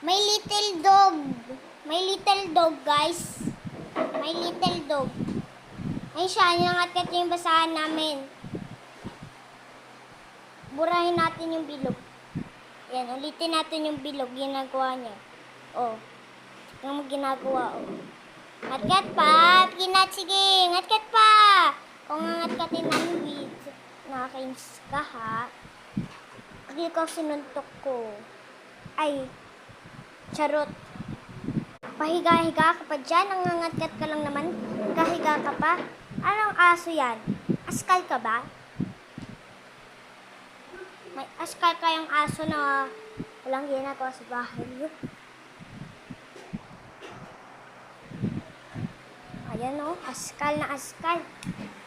May little dog. May little dog, guys. May little dog. Ay siya, nangatkat yung basahan namin. Burahin natin yung bilog. Yan, ulitin natin yung bilog. Ginagawa niya. Oh. Tingnan mo ginagawa, oh. Ngatkat pa! Kinat, sige! Ngatkat pa! Kung ngatkatin namin with nakakainis ka, ha? Hindi ka sinuntok ko. Ay, charot. Pahiga-higa ka pa dyan, nangangatkat ka lang naman. Kahiga ka pa. Anong aso yan? Askal ka ba? May askal kayong aso na walang ginagawa sa bahay. Ayan o, askal na askal.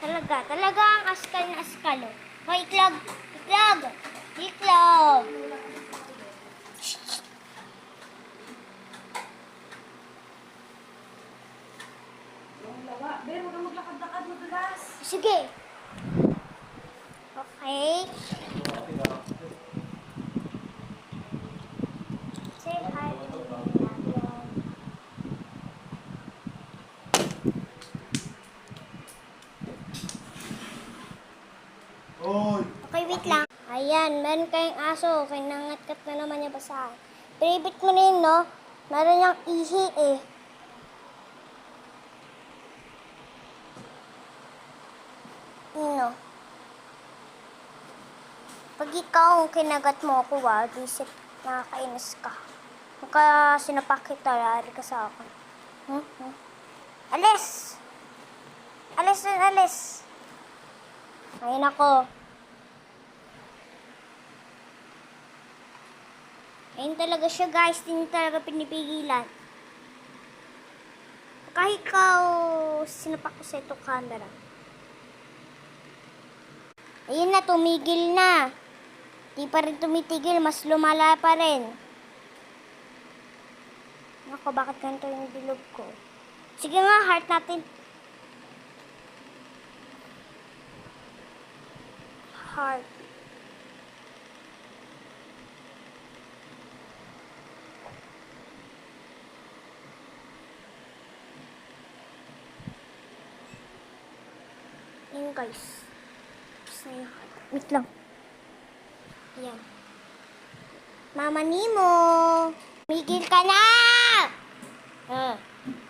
Talaga, talaga ang askal na askal o. Hoy, iklog! Iklog! Pero huwag kang maglakad-lakad madulas. Sige. Okay. Say hi to! Okay, wait lang. Ayan, meron kayong aso. Kinangatkat na naman niya basahan. Pinibit mo na yun, no? Meron niyang ihi eh. Ano? Pag ikaw kinagat mo ako, ah, disip, nakakainis ka. Kaya sinapak kita, lari ka sa akin. Hmm? Hmm? Alis! Alis dun, alis! Ayun ako. Ayun talaga siya guys, hindi talaga pinipigilan. Kahit ikaw, sinapak ko sa ito camera. Ayun na, tumigil na. Di pa rin tumitigil, mas lumala pa rin. Ako, bakit ganito yung bilog ko? Sige nga, heart natin. Heart. Yun guys. Na heart. Wait lang. Ayan. Mama Nemo! Migil ka na! Ah.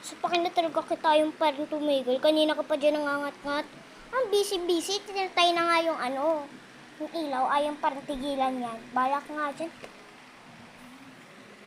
So, pakinatulog kita yung parang tumigil. Kanina ka pa dyan nangangat-ngat. Ang busy-busy. Tinatay na nga yung ano. Yung ilaw. Ay, yung parang tigilan yan. Balak nga dyan.